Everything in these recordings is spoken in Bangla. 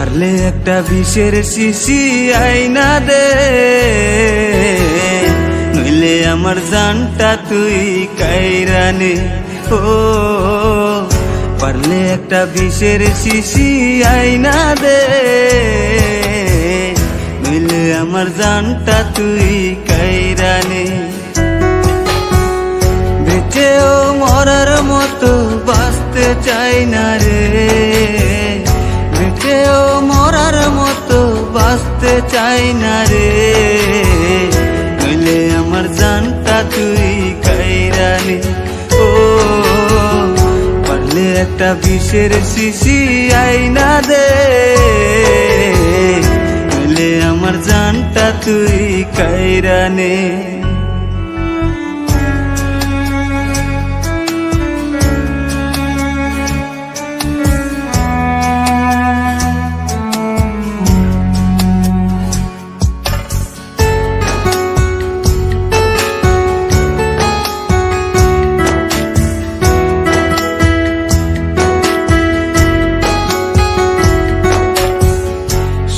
পারলে একটা বিষের শিশি আইনা দে। নইলে আমার জানটা তুই কাইরানে ও, পারলে একটা বিষের শিশি আইনা দে। নইলে আমার জানটা তুই কাইরানে বেঁচেও মরার মতো বাঁচতে চাই না রে। তুই কাইরানি ও পারলে একটা বিষের শিশি আইনা দে। আমার জানটা তুই কাইরানে।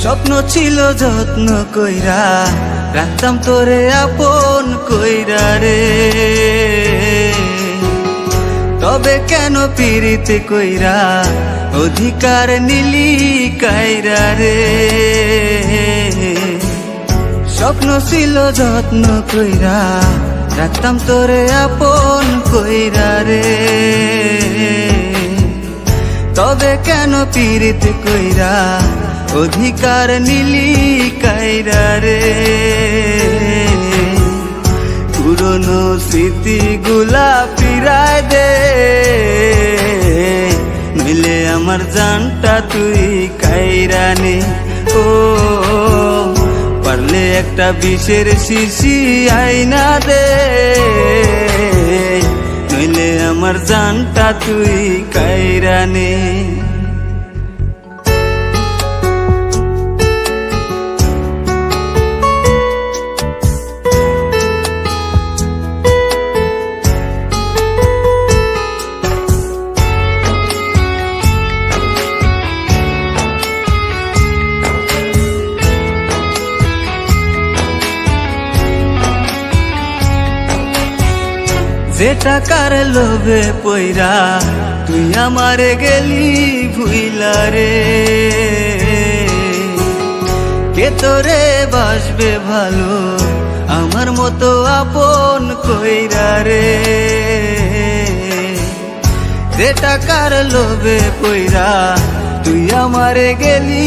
স্বপ্ন ছিল যত্ন কইরা, রাখতাম তোরে আপন কইরা রে। তবে কেন পিরিতে কইরা, অধিকার নিলি কাইরা রে। স্বপ্ন ছিল যত্ন কইরা, রাখতাম তোরে আপন কইরা রে। তবে কেন পীড়িত কইরা অধিকার নিলি কাইরা রে। পুরনো স্মৃতিগুলা ফিরায় দে। মিলে আমার জানটা তুই কাইরানে ও, পারলে একটা বিষের শিশি আইনা দে। নইলে আমার জানটা তুই কাইরানে যে টাকার লোভে পইরা তুই আমারে গেলি ভুইলা রে কে তোরে বাসবে ভালো আমার মতো আপন কইরা রে যে টাকার লোভে পইরা তুই আমারে গেলি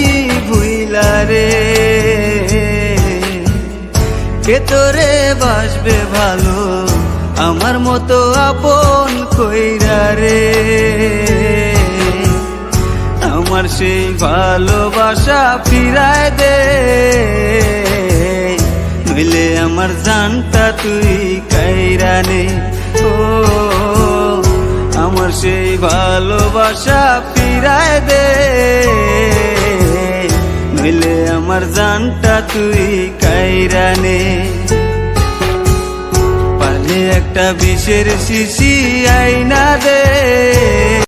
ভুইলা রে কে তোরে বাসবে ভালো আমার মতো আপন কইরা রে। আমার সেই ভালোবাসা ফিরায় দে। নইলে আমার জানটা তুই কাইরানে ও, আমার সেই ভালোবাসা ফিরায় দে। নইলে আমার জানটা তুই কাইরানে পারলে একটা বিষের শিশি আইনা দে।